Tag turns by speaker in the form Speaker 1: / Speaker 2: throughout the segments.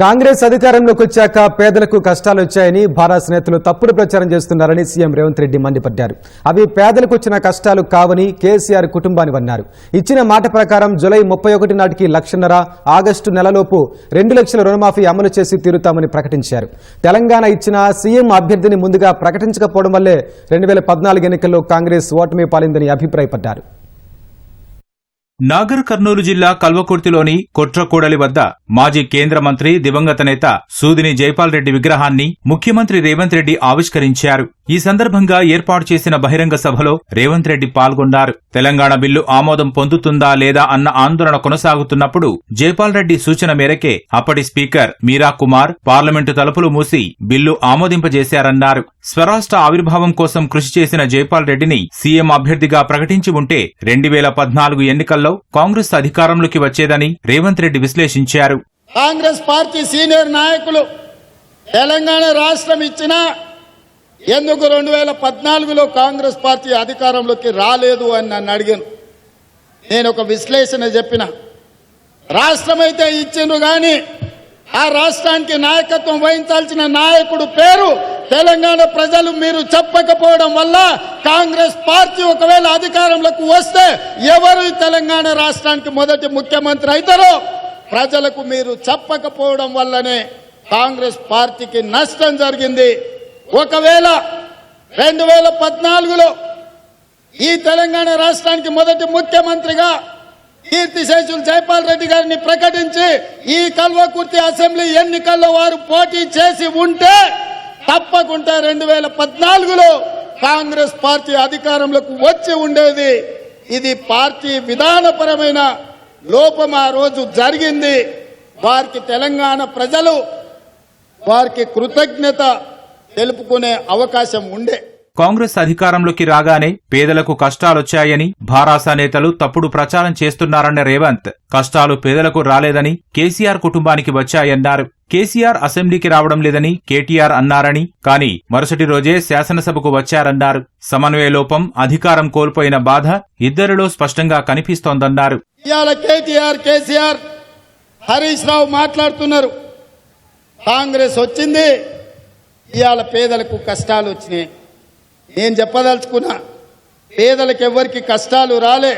Speaker 1: కాంగ్రెస్ అధికారంలోకి వచ్చాక పేదలకు కష్టాలు వచ్చాయని భారత్ నేతలు తప్పుడు ప్రచారం చేస్తున్నారని సీఎం రేవంత్ రెడ్డి మండిపడ్డారు. అవి పేదలకు వచ్చిన కష్టాలు కావని కేసీఆర్ కుటుంబాన్ని అన్నారు ఇచ్చిన మాట ప్రకారం జులై ముప్పై ఒకటి నాటికి లక్షన్నర ఆగస్టు నెలలోపు రెండు లక్షల రుణమాఫీ అమలు చేసి తీరుతామని ప్రకటించారు. తెలంగాణ ఇచ్చిన సీఎం అభ్యర్థిని ముందుగా ప్రకటించకపోవడం వల్లే రెండు పద్నాలుగు ఎన్నికల్లో కాంగ్రెస్ ఓటమి పాలిందని అభిప్రాయపడ్డారు.
Speaker 2: నాగర్ కర్నూలు జిల్లా కల్వకుర్తిలోని కొట్రకూడలి వద్ద మాజీ కేంద్ర మంత్రి దివంగత నేత సూదిని జైపాల్ రెడ్డి విగ్రహాన్ని ముఖ్యమంత్రి రేవంత్ రెడ్డి ఆవిష్కరించారు. ఈ సందర్భంగా ఏర్పాటు చేసిన బహిరంగ సభలో రేవంత్ రెడ్డి పాల్గొన్నారు. తెలంగాణ బిల్లు ఆమోదం పొందుతుందా లేదా అన్న ఆందోళన కొనసాగుతున్నప్పుడు జైపాల్ రెడ్డి సూచన మేరకే అప్పటి స్పీకర్ మీరా కుమార్ పార్లమెంటు తలుపులు మూసి బిల్లు ఆమోదింపజేశారన్నారు. స్వరాష్ట్ర ఆవిర్భావం కోసం కృషి చేసిన జైపాల్ రెడ్డిని సీఎం అభ్యర్థిగా ప్రకటించి ఉంటే రెండు వేల పద్నాలుగు ఎన్నికల్లో కాంగ్రెస్ అధికారంలోకి వచ్చేదని రేవంత్ రెడ్డి విశ్లేషించారు.
Speaker 3: కాంగ్రెస్ పార్టీ సీనియర్ నాయకులు తెలంగాణ రాష్ట్రం ఇచ్చినా ఎందుకు రెండు వేల పద్నాలుగులో కాంగ్రెస్ పార్టీ అధికారంలోకి రాలేదు అని నన్ను అడిగాను నేను ఒక విశ్లేషణ చెప్పిన. రాష్ట్రమైతే ఇచ్చిండ్రు కానీ ఆ రాష్ట్రానికి నాయకత్వం వహించాల్సిన నాయకుడు పేరు తెలంగాణ ప్రజలు మీరు చెప్పకపోవడం వల్ల కాంగ్రెస్ పార్టీ ఒకవేళ అధికారంలోకి వస్తే ఎవరు తెలంగాణ రాష్ట్రానికి మొదటి ముఖ్యమంత్రి అవుతారో ప్రజలకు మీరు చెప్పకపోవడం వల్లనే కాంగ్రెస్ పార్టీకి నష్టం జరిగింది. ఒకవేళ రెండు వేల పద్నాలుగులో ఈ తెలంగాణ రాష్ట్రానికి మొదటి ముఖ్యమంత్రిగా కీర్తిశేషులు జైపాల్ రెడ్డి గారిని ప్రకటించి ఈ కల్వకుర్తి అసెంబ్లీ ఎన్నికల్లో వారు పోటీ చేసి ఉంటే తప్పకుండా రెండు వేల పద్నాలుగులో కాంగ్రెస్ పార్టీ అధికారంలోకి వచ్చి ఉండేది. ఇది పార్టీ విధానపరమైన లోపం ఆ రోజు జరిగింది. వారికి తెలంగాణ ప్రజలు వారికి కృతజ్ఞత తెలుపుకునే అవకాశం ఉండే.
Speaker 2: కాంగ్రెస్ అధికారంలోకి రాగానే పేదలకు కష్టాలొచ్చాయని భారాస నేతలు తప్పుడు ప్రచారం చేస్తున్నారన్న రేవంత్. కష్టాలు పేదలకు రాలేదని కేసీఆర్ కుటుంబానికి వచ్చాయన్నారు. కేసీఆర్ అసెంబ్లీకి రావడం లేదని కేటీఆర్ అన్నారని కానీ మరుసటి రోజే శాసనసభకు వచ్చారన్నారు. సమన్వయ లోపం అధికారం కోల్పోయిన బాధ ఇద్దరిలో స్పష్టంగా కనిపిస్తోందన్నారు.
Speaker 3: ఇవాళ కేటీఆర్ కేసీఆర్ హరీష్ రావు మాట్లాడుతున్నారు. కాంగ్రెస్ వచ్చింది ఇవాళ పేదలకు కష్టాలు వచ్చినాయి. నేను చెప్పదలుచుకున్నా పేదలకు ఎవరికి కష్టాలు రాలే.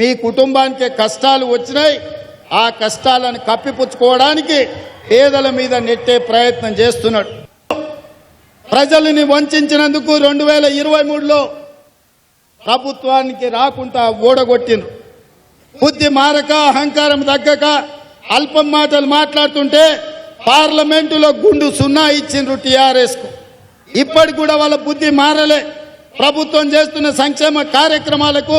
Speaker 3: మీ కుటుంబానికి కష్టాలు వచ్చినాయి. ఆ కష్టాలను కప్పిపుచ్చుకోవడానికి పేదల మీద నెట్టే ప్రయత్నం చేస్తున్నాడు. ప్రజలని వంచినందుకు రెండు వేల ఇరవై మూడులో ప్రభుత్వానికి రాకుండా ఓడగొట్టిండ్రు. బుద్ధి మారక అహంకారం తగ్గక అల్పం మాటలు మాట్లాడుతుంటే పార్లమెంటులో గుండు సున్నా ఇచ్చిండ్రు టిఆర్ఎస్కు ఇప్పటికి కూడా వాళ్ళ బుద్ధి మారలే. ప్రభుత్వం చేస్తున్న సంక్షేమ కార్యక్రమాలకు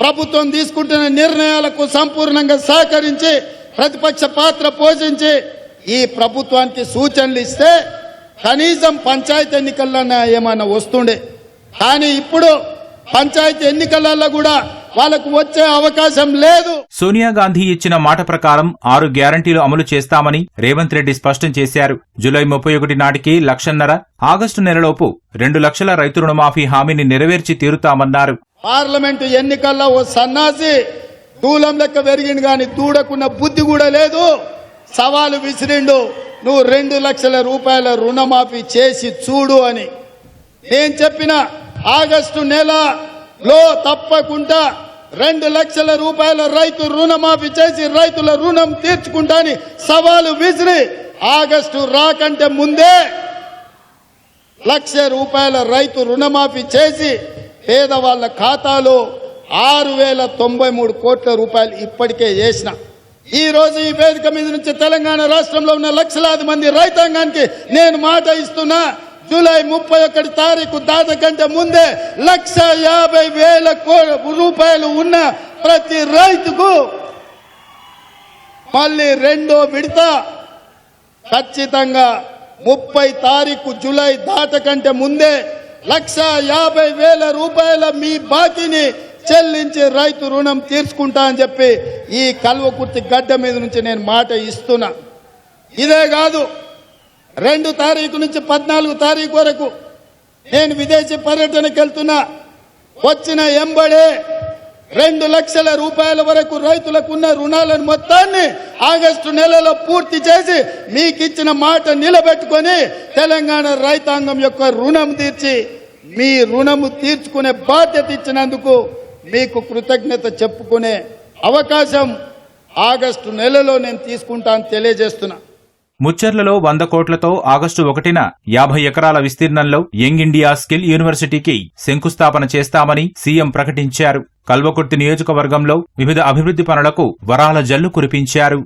Speaker 3: ప్రభుత్వం తీసుకుంటున్న నిర్ణయాలకు సంపూర్ణంగా సహకరించి ప్రతిపక్ష పాత్ర పోషించి ఈ ప్రభుత్వానికి సూచనలు ఇస్తే కనీసం పంచాయతీ ఎన్నికల్లో ఏమైనా వస్తుండే. కానీ ఇప్పుడు పంచాయతీ ఎన్నికలలో కూడా వాళ్ళకు వచ్చే అవకాశం లేదు.
Speaker 2: సోనియా గాంధీ ఇచ్చిన మాట ప్రకారం ఆరు గ్యారంటీలు అమలు చేస్తామని రేవంత్ రెడ్డి స్పష్టం చేశారు. జులై ముప్పై ఒకటి నాటికి లక్షన్నర ఆగస్టు నెలలోపు రెండు లక్షల రైతు రుణమాఫీ హామీని నెరవేర్చి తీరుతామన్నారు.
Speaker 3: పార్లమెంటు ఎన్నికల్లో ఓ సన్నాసి దూలం లెక్క పెరిగిండు కానీ దూడకున్న బుద్ధి కూడా లేదు. సవాలు విసిరిండు. నువ్వు రెండు లక్షల రూపాయల రుణమాఫీ చేసి చూడు అని. నేను చెప్పిన ఆగస్టు నెలలో తప్పకుండా రెండు లక్షల రూపాయల రైతు రుణమాఫీ చేసి రైతుల రుణం తీర్చుకుంటాని సవాలు విసిరి ఆగస్టు రాకంటే ముందే లక్ష రూపాయల రైతు రుణమాఫీ చేసి పేదవాళ్ళ ఖాతాలో ఆరు వేల తొంభై మూడు కోట్ల రూపాయలు ఇప్పటికే వేసిన. ఈ రోజు ఈ వేదిక మీద నుంచి తెలంగాణ రాష్ట్రంలో ఉన్న లక్షలాది మంది రైతాంగానికి నేను మాట ఇస్తున్నా. జూలై ముప్పై ఒకటి తారీఖు దాట కంటే ముందే లక్ష యాభై వేల కో- రూపాయలు ఉన్న ప్రతి రైతుకు మళ్ళీ రెండో విడత. ఖచ్చితంగా ముప్పై తారీఖు జూలై దాటకంటే ముందే లక్ష యాభై వేల రూపాయల మీ బాకీని చెల్లించి రైతు రుణం తీర్చుకుంటా అని చెప్పి ఈ కల్వకుర్తి గడ్డ మీద నుంచి నేను మాట ఇస్తున్నా. ఇదే కాదు రెండు తారీఖు నుంచి పద్నాలుగు తారీఖు వరకు నేను విదేశీ పర్యటనకు వెళ్తున్నా. వచ్చిన ఎంబడే రెండు లక్షల రూపాయల వరకు రైతులకు ఉన్న రుణాలను మొత్తాన్ని ఆగస్టు నెలలో పూర్తి చేసి మీకు ఇచ్చిన మాట నిలబెట్టుకొని తెలంగాణ రైతాంగం యొక్క రుణం తీర్చి మీ రుణము తీర్చుకునే బాధ్యత ఇచ్చినందుకు మీకు కృతజ్ఞత చెప్పుకునే అవకాశం ఆగస్టు నెలలో నేను తీసుకుంటాను తెలియజేస్తున్నా.
Speaker 2: ముచ్చర్లలో వంద కోట్లతో ఆగస్టు ఒకటిన యాభై ఎకరాల విస్తీర్ణంలో యంగ్ ఇండియా స్కిల్ యూనివర్సిటీకి శంకుస్థాపన చేస్తామని సీఎం ప్రకటించారు. కల్వకుర్తి నియోజకవర్గంలో వివిధ అభివృద్ధి పనులకు వరాల జల్లు కురిపించారు.